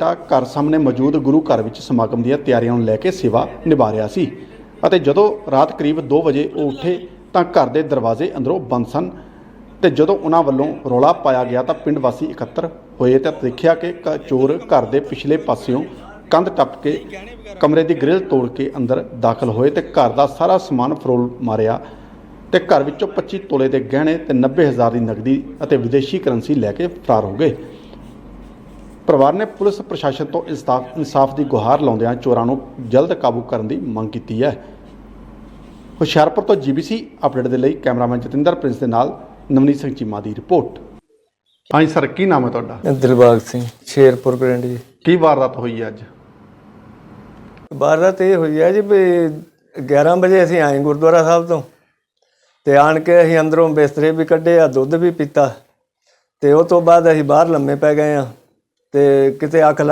ਬੇਟਾ ਘਰ ਸਾਹਮਣੇ ਮੌਜੂਦ ਗੁਰੂ ਘਰ ਵਿੱਚ ਸਮਾਗਮ ਦੀਆਂ ਤਿਆਰੀਆਂ ਨੂੰ ਲੈ ਕੇ ਸੇਵਾ ਨਿਭਾ ਰਿਹਾ ਸੀ। ਅਤੇ ਜਦੋਂ ਰਾਤ ਕਰੀਬ 2 ਵਜੇ ਉਹ ਉੱਠੇ, ਤਾਂ ਘਰ ਦੇ ਦਰਵਾਜ਼ੇ ਅੰਦਰੋਂ ਬੰਦ ਸਨ। ਤੇ ਜਦੋਂ ਉਹਨਾਂ ਵੱਲੋਂ ਰੌਲਾ ਪਾਇਆ ਗਿਆ, ਤਾਂ ਪਿੰਡ ਵਾਸੀ ਇਕੱਤਰ ਹੋਏ ਤਾਂ ਦੇਖਿਆ ਕਿ ਕ- ਚੋਰ ਘਰ ਦੇ ਪਿਛਲੇ ਪਾਸਿਓਂ ਕੰਧ ਟੱਪ ਕੇ ਕਮਰੇ ਦੀ ਗ੍ਰਿਲ ਤੋੜ ਕੇ ਅੰਦਰ ਦਾਖਲ ਹੋਏ ਤੇ ਘਰ ਦਾ ਸਾਰਾ ਸਮਾਨ ਫਰੋਲ ਮਾਰਿਆ। ਤੇ ਘਰ ਵਿੱਚੋਂ 25 ਤੋਲੇ ਦੇ ਗਹਿਣੇ ਤੇ 90000 ਦੀ ਨਕਦੀ ਅਤੇ ਵਿਦੇਸ਼ੀ ਕਰੰਸੀ ਲੈ ਕੇ ਫਰਾਰ ਹੋ ਗਏ। ਪਰਿਵਾਰ ਨੇ ਪੁਲਿਸ ਪ੍ਰਸ਼ਾਸਨ ਤੋਂ ਇਨਸਾਫ ਇਨਸਾਫ ਦੀ ਗੁਹਾਰ ਲਾਉਂਦਿਆਂ ਚੋਰਾਂ ਨੂੰ ਜਲਦ ਕਾਬੂ ਕਰਨ ਦੀ ਮੰਗ ਕੀਤੀ ਹੈ। ਹੁਸ਼ਿਆਰਪੁਰ ਤੋਂ ਜੀਬੀਸੀ ਅਪਡੇਟ ਦੇ ਲਈ ਕੈਮਰਾਮੈਨ ਜਤਿੰਦਰ ਪ੍ਰਿੰਸ ਦੇ ਨਾਲ ਨਵਨੀਤ ਸਿੰਘ ਚੀਮਾ ਦੀ ਰਿਪੋਰਟ। ਹਾਂਜੀ ਸਰ ਕੀ ਨਾਮ ਹੈ ਤੁਹਾਡਾ? ਦਿਲਬਾਗ ਸਿੰਘ ਸ਼ੇਰਪੁਰ ਪਿੰਡ ਜੀ। ਕੀ ਵਾਰਦਾਤ ਹੋਈ ਹੈ ਅੱਜ? ਵਾਰਦਾਤ ਇਹ ਹੋਈ ਹੈ ਜੀ ਵੀ 11 ਵਜੇ ਅਸੀਂ ਆਏ ਗੁਰਦੁਆਰਾ ਸਾਹਿਬ ਤੋਂ ਤੇ ਆਣ ਕੇ ਅਸੀਂ ਅੰਦਰੋਂ ਬਿਸਤਰੇ ਵੀ ਕੱਢੇ ਆ ਦੁੱਧ ਵੀ ਪੀਤਾ ਤੇ ਉਹ ਤੋਂ ਬਾਅਦ ਅਸੀਂ ਬਾਹਰ ਲੰਮੇ ਪੈ ਗਏ ਆ ਤੇ ਕਿਤੇ ਅੱਖ